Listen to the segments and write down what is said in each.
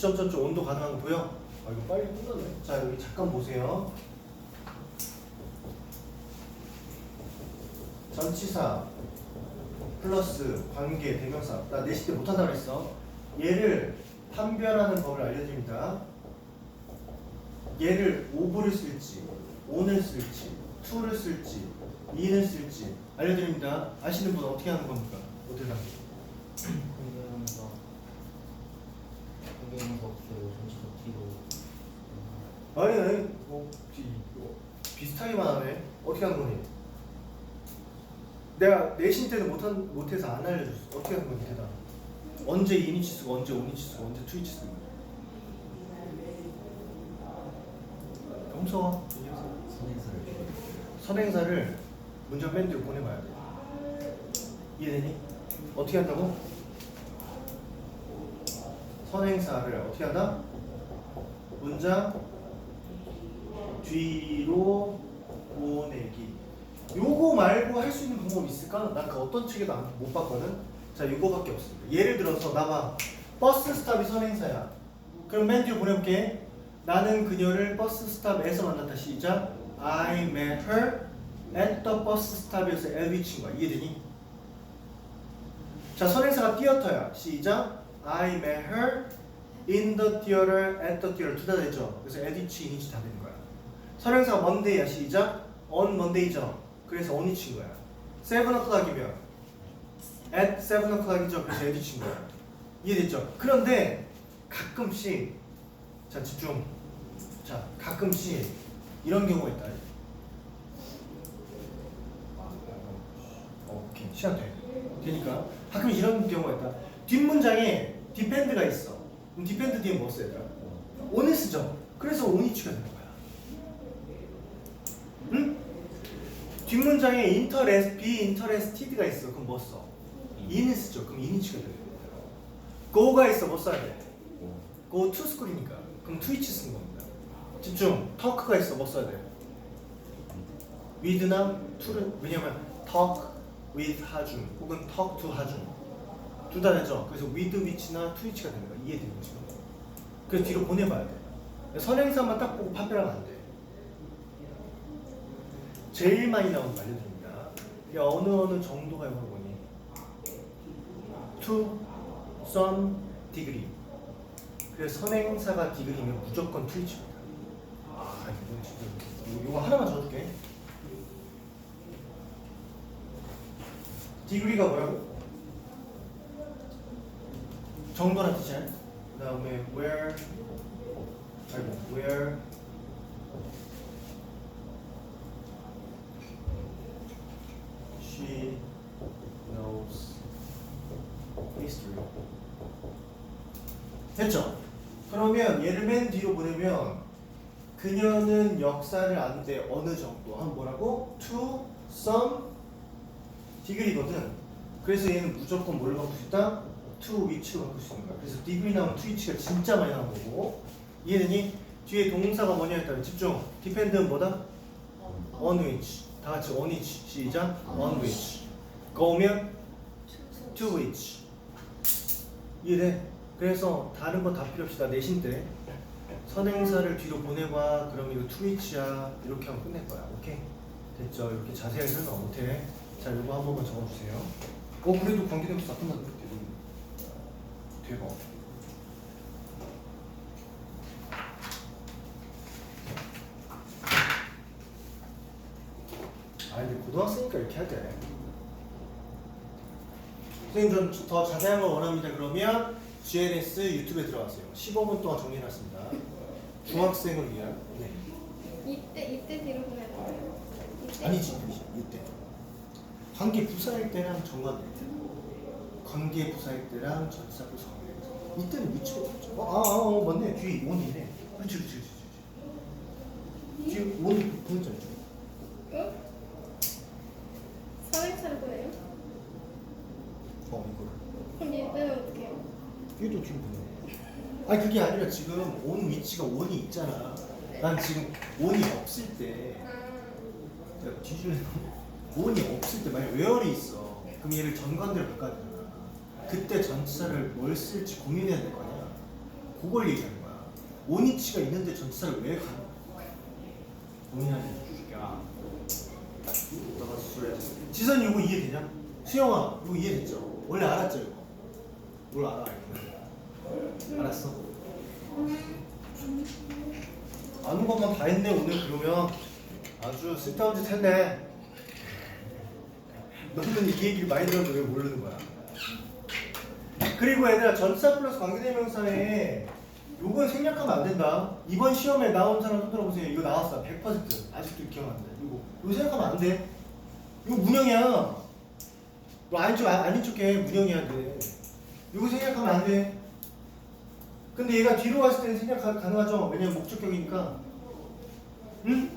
점점점 온도 가능한 거 보여? 아 이거 빨리 끝났네. 자 여기 잠깐 보세요. 전치사 플러스 관계 대명사 나 내시 때 못한다 그랬어. 얘를 판별하는 법을 알려드립니다. 얘를 오브를 쓸지, 온을 쓸지, 투를 쓸지, 인을 쓸지 알려드립니다. 아시는 분 어떻게 하는 겁니까? 어떻게 하는 거예요? 공개명사 없어요 전치사 뒤로. 아니 아니 뭐 비, 뭐, 비슷하게만 하네. 어떻게 하는 거니? 내가 내신 때는 못한, 못해서 안 알려줬어. 어떻게 하는 거니 대답? 언제 쓰고 언제 쓰고 언제 투이치 쓰고 엄청 선행사를 선행사를 문장 밴 뒤로 보내봐야 돼. 이해되니? 어떻게 한다고? 선행사를 어떻게 한다? 문장 뒤로 보내기. 요거 말고 할 수 있는 방법이 있을까? 난 그 어떤 책에도 안- 못 봤거든. 자 요거밖에 없습니다. 예를 들어서 나봐 버스 스탑이 선행사야. 그럼 맨 뒤로 보내볼게. 나는 그녀를 버스 스탑에서 만났다. 시작. I met her at the bus stop이어서 LV 친 거야. 이해되니? 자 선행사가 theater야. 시작 I met her in the theater at the theater. 둘다 됐죠. 그래서 LV 인이치 다 되는 거야. 선행사가 monday야 시작. On monday죠. 그래서 on이 친 거야. Seven o'clock이면 at seven o'clock이죠. 그래서 LV 친 거야. 이해됐죠? 그런데 가끔씩 자 집중. 자 가끔씩 이런 경우가 있다. 오케이. 시간 돼. 되니까. 가끔 이런 경우가 있다. 뒷문장에 디펜드가 있어. 그럼 디펜드 뒤에 뭐 써야 돼? 쓰죠. 그래서 온이치가 되는 거야. 응? 뒷문장에 인터레스 비 인터레스티드가 있어. 그럼 뭐 써? 쓰죠. 그럼 인이치가 되는 거야. go가 있어. 뭐 써야 돼? to school이니까. 그럼 each 쓰는 겁니다. 집중. talk가 있어. 뭐 써야 돼? with나 to를. 왜냐면 talk with 하중 혹은 talk to 하중 둘 다 되죠? 그래서 which나 to which가 되는 거야. 이해되는 거죠 그래서 뒤로 보내봐야 돼. 선행사만 딱 보고 판별하면 안 돼. 제일 많이 나오는 거 알려드립니다. 이게 어느 어느 정도가 영어로 뭐니? to some degree. 그래서 선행사가 디그리면 무조건 트위치입니다. 아, 이거 진짜 이거, 이거 하나만 적어줄게. 디그리가 뭐라고? 정도란 뜻이야. 그 다음에 where, 아이고 where she knows history. 됐죠? 그러면 얘를 맨 뒤로 보내면 그녀는 역사를 아는데 어느 정도 한 뭐라고? to some degree거든 그래서 얘는 무조건 뭘 바꿀 수 있다? To which로 바꿀 수 있는 거야. 그래서 degree 나오면 to which가 진짜 많이 나온 거고. 이해되니? 뒤에 동사가 뭐냐 했다면 집중. depend는 뭐다? on which. 다 같이 on which. 시작. on which. go면 to which. 이해돼? 그래서 다른 거 다 필요 없이 다 내신 때 선행사를 뒤로 보내봐. 그럼 이거 투위치야. 이렇게 하면 끝낼 거야. 오케이? 됐죠? 이렇게 자세하게 설명 못해. 자 이거 한 번만 적어주세요. 어 그래도 관계대명사 다 끝났네 대박 아 근데 고등학생이니까 이렇게 해야 돼 선생님 좀 더 자세한 걸 원합니다. 그러면 GNS 유튜브에 들어가세요. 15분 동안 정리해놨습니다. 중학생을 위한. 네. 이때 이때 뒤로 보내는 거예요? 이때? 아니지. 이때. 관계 부사일 때랑 정관일 때. 관계 부사일 때랑 전사 부사. 이때는 위치가 없죠. 어, 아, 아, 어, 맞네. 뒤에 원이네. 그렇지, 그렇지, 그렇지. 뒤에 원이 보냈잖아. 응? 선행사를 보내요? 어, 이거를. 그럼 얘는 어떻게 해요? 얘도 뒤로 보내. 아니 그게 아니라 지금 온 위치가 원이 있잖아. 난 지금 원이 없을 때 아, 제가 뒤집어 원이 없을 때 만약 웨어리 있어. 그럼 얘를 전관대로 바꿔야 되잖아. 그때 전치사를 뭘 쓸지 고민해야 될거 아니야. 그걸 얘기하는 거야. 원위치가 있는데 전치사를 왜 가? 본인한테 주줄게야. 너가 수술해. 지선이 이거 이해되냐? 수영아 이거 이해됐죠? 원래 알았죠 이거? 뭘 알아? 알았어? 아는 것만 다 했네 오늘 그러면 아주 쓸데없는 짓 했네. 너는 이 얘기를 많이 들었는데 왜 모르는 거야? 그리고 얘들아 전치사 플러스 관계대명사에 요건 생략하면 안 된다. 이번 시험에 나온 사람 손 들어보세요. 이거 나왔어. 100% 아직도 기억난다. 이거 이거 생각하면 안 돼. 이거 문형이야. 너 아닌 척 아- 아닌 척해 문형이야 돼. 이거 생각하면 안 돼. 근데 얘가 뒤로 갔을 때는 가, 가능하죠. 왜냐면 목적격이니까. 응?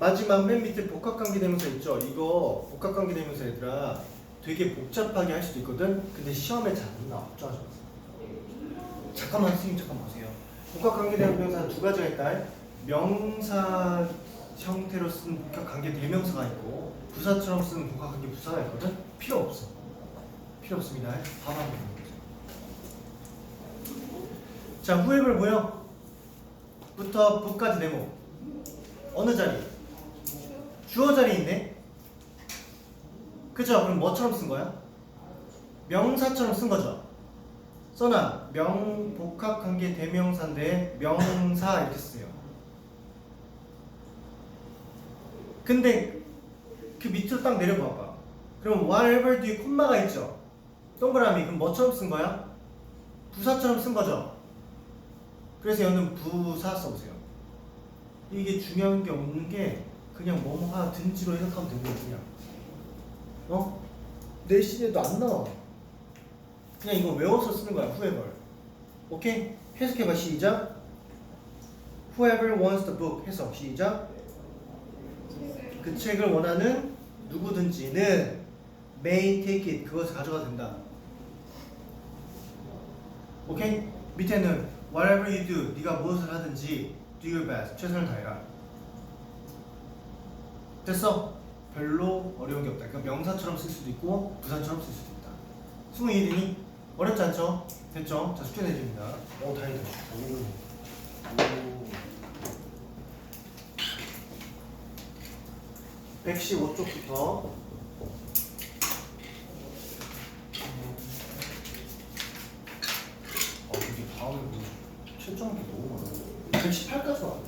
마지막 맨 밑에 복합관계대명사 있죠? 이거 복합관계대명사 얘들아 되게 복잡하게 할 수도 있거든? 근데 시험에 잘 안 나와 마세요 잠깐만 선생님 잠깐 보세요 복합 관계대명사는 두 가지가 있다 명사 형태로 쓴 복합 관계 대명사가 있고 부사처럼 쓰는 복합 관계 부사가 있거든? 필요 없어 필요 없습니다 봐봐 자 후회별 뭐요? 부터 부까지 네모 어느 자리? 주어 자리 있네. 그죠? 그럼 뭐처럼 쓴 거야? 명사처럼 쓴 거죠. 써놔. 명 복합 관계 대명사인데 명사 이렇게 쓰요. 근데 그 밑으로 딱 내려봐봐. 그럼 whatever 뒤에 콤마가 있죠. 동그라미 그럼 뭐처럼 쓴 거야? 부사처럼 쓴 거죠. 그래서 여는 부사 써보세요. 이게 중요한 게 없는 게 그냥 뭐뭐 하든지로 해석하면 그냥 어? 내신에도 안 나와. 그냥 이거 외워서 쓰는 거야 whoever. 오케이? 해석해봐 시작. Whoever wants the book. 해석 시작. 그 책을 원하는 누구든지는 may take it. 그것을 가져가도 된다. 오케이? 밑에는 whatever you do 네가 무엇을 하든지 do your best. 최선을 다해라. 됐어? 별로 어려운 게 없다 그러니까 명사처럼 쓸 수도 있고 부사처럼 쓸 수도 있다 승우 이해되니? 어렵지 않죠? 됐죠? 자 숙제 내줍니다 오 다행이다 오. 오. 115쪽부터 어, 근데 다음에 뭐 채점이 너무 많아. 118까지 나왔네.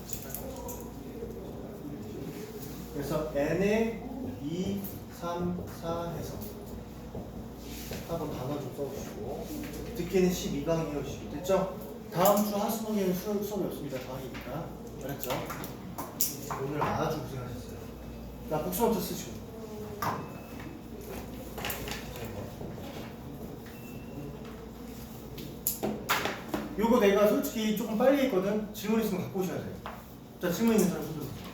그래서 n에 2, 3, 4 해서 한번 단어 좀 써주시고 듣기는 12강이어주시고 됐죠? 다음 주 하수목에는 수, 수업이 없습니다. 방학이니까 알았죠? 오늘 아주 고생하셨어요. 자, 복수노트 쓰시고 요거 내가 솔직히 조금 빨리 했거든. 질문 있으면 갖고 오셔야 돼요. 자, 질문 있는 사람 손 들어주세요.